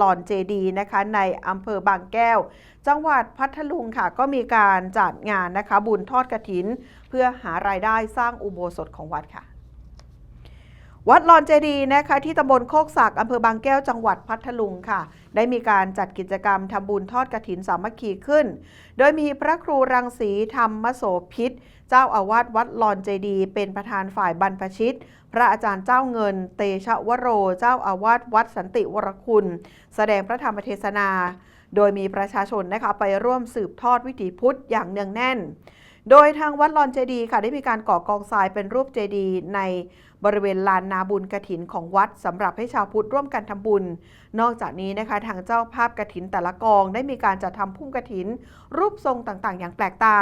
ลอนเจดีนะคะในอำเภอบางแก้ว จังหวัดพัทลุงค่ะ ก็มีการจัดงานนะคะบุญทอดกระถิน เพื่อหารายได้สร้างอุโบสถของวัดค่ะ วัดลอนเจดีนะคะที่ตำบลโคกศักอำเภอบางแก้วจังหวัดพัทลุงค่ะ ได้มีการจัดกิจกรรมทำบุญทอดกระถินสามัคคีขึ้น โดยมีพระครูรังสีธรรมโสพิษ เจ้าอาวาสวัดลอนเจดีเป็นประธานฝ่ายบรรพชิต พระอาจารย์เจ้าเงิน เตชะวโร เจ้าอาวาสวัดสันติวรคุณ แสดงพระธรรมเทศนา โดยมีประชาชนนะคะไปร่วมสืบทอดวิถีพุทธอย่างเนืองแน่น โดยทางวัดลอนเจดีค่ะได้มีการก่อกองทรายเป็นรูปเจดีในบริเวณลานนาบุญกระถินของวัดสำหรับให้ชาวพุทธร่วมกันทำบุญ นอกจากนี้นะคะทางเจ้าภาพกระถินแต่ละกองได้มีการจัดทำพุ่มกระถิน รูปทรงต่างๆ อย่างแปลกตา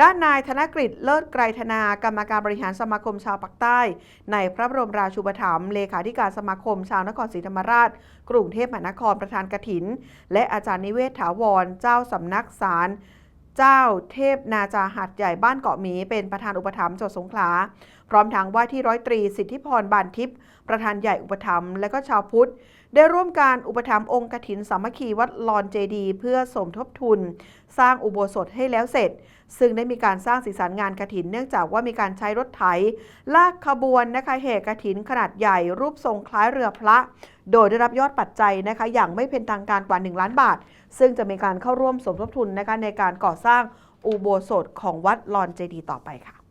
ด้านนายธนกฤษเลิศไกรธนากรรมการบริหารสมาคมชาวปากใต้ ในพระบรมราชูปถัมภ์เลขาธิการสมาคมชาวนครศรีธรรมราช กรุงเทพมหานครประธานกรถิน และอาจารย์นิเวศถาวรเจ้าสำนักสาร เจ้าเทพนาจาหัดใหญ่บ้านเกาะหมี เป็นประธานอุปถัมภ์จังหวัดสงขลา พร้อมทางว่าที่ร้อยตรีสิทธิพรบานทิพย์ประธานใหญ่อุปถัมภ์และก็ชาวพุทธ ได้ร่วมการอุปถัมภ์องค์กถินสามัคคีวัดลอนเจดี เพื่อสมทบทุน สร้างอุโบสถให้แล้วเสร็จ ซึ่งได้มีการสร้างสีสันงานกถิน เนื่องจากว่ามีการใช้รถไถ ลากขบวนนะคะแห่กถินขนาดใหญ่รูปทรงคล้ายเรือพระ โดยได้รับยอดปัจจัยนะคะอย่างไม่เป็นทางการกว่า 1 ล้านบาท ซึ่งจะมีการเข้าร่วมสมทบทุนนะคะในการก่อสร้างอุโบสถของวัดลอนเจดีต่อไปค่ะ